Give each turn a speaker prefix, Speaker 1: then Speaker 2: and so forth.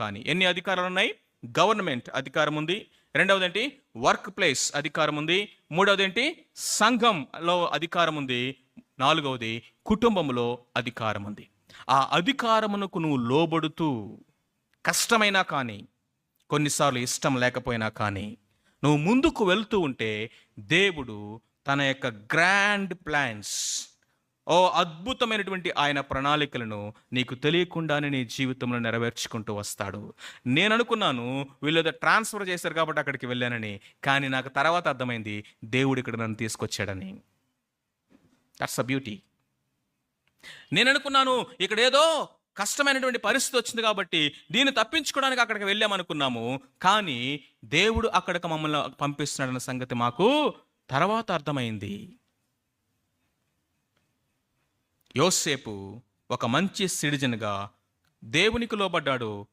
Speaker 1: కానీ ఎన్ని అధికారాలు ఉన్నాయి గవర్నమెంట్ అధికారం ఉంది. రెండవది ఏంటి వర్క్ ప్లేస్ అధికారం ఉంది. మూడవది ఏంటి సంఘంలో అధికారం ఉంది. నాలుగవది కుటుంబంలో అధికారం ఉంది. ఆ అధికారమునకు నువ్వు లోబడుతూ కష్టమైనా కానీ కొన్నిసార్లు ఇష్టం లేకపోయినా కానీ నువ్వు ముందుకు వెళ్తూ ఉంటే దేవుడు తన యొక్క గ్రాండ్ ప్లాన్స్ ఓ అద్భుతమైనటువంటి ఆయన ప్రణాళికలను నీకు తెలియకుండానే నీ జీవితంలో నెరవేర్చుకుంటూ వస్తాడు. నేను అనుకున్నాను వీళ్ళు ఏదో ట్రాన్స్ఫర్ చేశారు కాబట్టి అక్కడికి వెళ్ళానని కానీ నాకు తర్వాత అర్థమైంది దేవుడు ఇక్కడ నన్ను తీసుకొచ్చాడని. దట్స్ అ బ్యూటీ నేను అనుకున్నాను ఇక్కడ ఏదో కష్టమైనటువంటి పరిస్థితి వచ్చింది కాబట్టి దీన్ని తప్పించుకోవడానికి అక్కడికి వెళ్ళామనుకున్నాము కానీ దేవుడు అక్కడికి మమ్మల్ని పంపిస్తున్నాడన్న సంగతి మాకు తర్వాత అర్థమైంది. యోసేపు ఒక మంచి సిటిజన్గా దేవునికి లోబడ్డాడు.